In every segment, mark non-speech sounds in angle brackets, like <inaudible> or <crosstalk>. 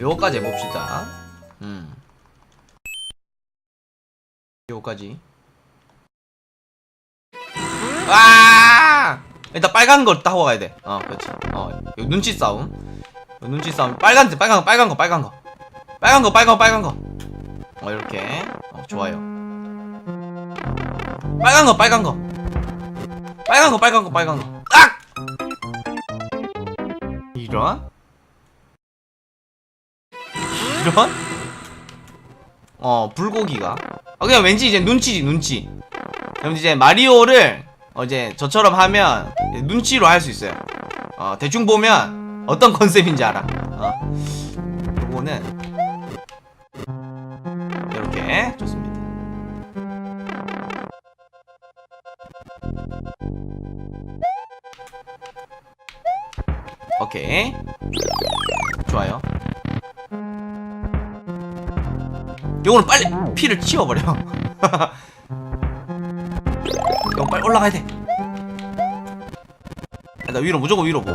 요거까지 해봅시다. 음. 요거까지. 아! 일단 빨간 걸 따고 가야 돼. 어, 그렇지. 어, 요 눈치 싸움. 요 눈치 싸움. 빨간 색, 빨간 거, 빨간 거, 빨간 거. 빨간 거, 빨간 거, 빨간 거. 어, 이렇게. 어, 좋아요. 빨간 거, 빨간 거. 빨간 거, 빨간 거, 빨간 거. 악! 이런? 이런? 어, 불고기가. 아, 그냥 왠지 이제 눈치지, 눈치. 그럼 이제 마리오를 어, 이제 저처럼 하면 이제 눈치로 할 수 있어요. 어, 대충 보면 어떤 컨셉인지 알아. 어. 요거는 이렇게 좋습니다. 오케이. 좋아요. 요거는 빨리 피를 치워버려. <laughs> 이거 빨리 올라가야 돼. 아, 나 위로 무조건 위로 봐.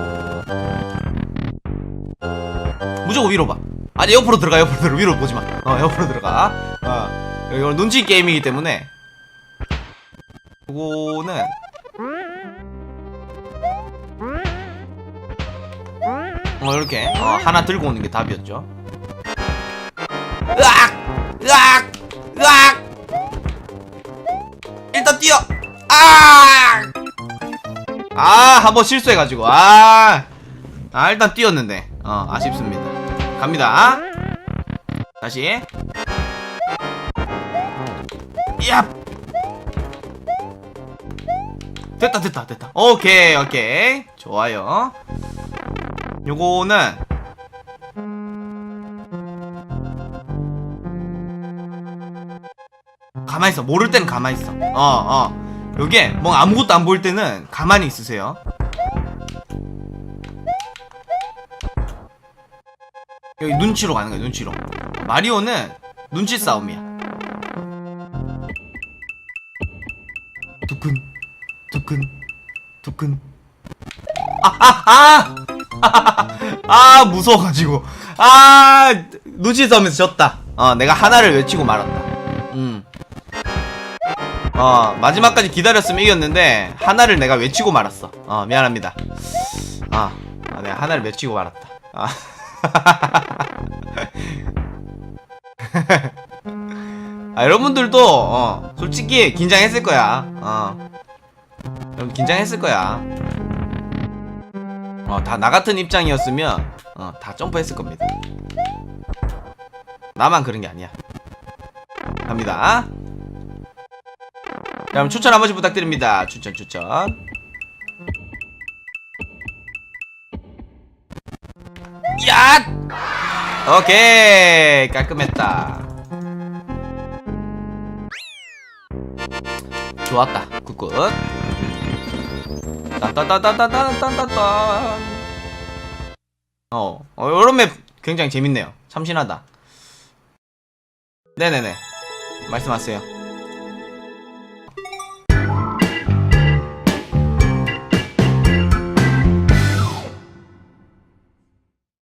무조건 위로 봐. 아니 옆으로 들어가 옆으로 들어 위로 보지 마. 어 옆으로 들어가. 어 이거 눈치 게임이기 때문에. 요거는 어 이렇게 어, 하나 들고 오는 게 답이었죠. 으악! 으악! 으악! 일단 뛰어! 아! 아, 한번 실수해가지고, 아! 아, 일단 뛰었는데, 어, 아쉽습니다. 갑니다. 다시. 야! 됐다, 됐다, 됐다. 오케이, 오케이. 좋아요. 요거는, 가만히 있어. 모를 때는 가만히 있어. 어, 어. 요게 뭐 아무것도 안 보일 때는 가만히 있으세요. 여기 눈치로 가는 거야, 눈치로. 마리오는 눈치 싸움이야. 두근, 두근, 두근. 아, 아, 아! 아, 무서워가지고. 아, 눈치 싸움에서 졌다. 어, 내가 하나를 외치고 말았다. 음. 어 마지막까지 기다렸으면 이겼는데 하나를 내가 외치고 말았어. 어 미안합니다. 아, 아 내가 하나를 외치고 말았다. 아. <laughs> 아 여러분들도 어 솔직히 긴장했을 거야. 어. 여러분 긴장했을 거야. 어 다 나 같은 입장이었으면 어 다 점프했을 겁니다. 나만 그런 게 아니야. 갑니다 여러분 추천 한 번씩 부탁드립니다. 추천 추천. 야! 오케이 깔끔했다. 좋았다. 굿굿. 따따따따따따따따. 어, 어, 이런 맵 굉장히 재밌네요. 참신하다. 네네네. 말씀하세요.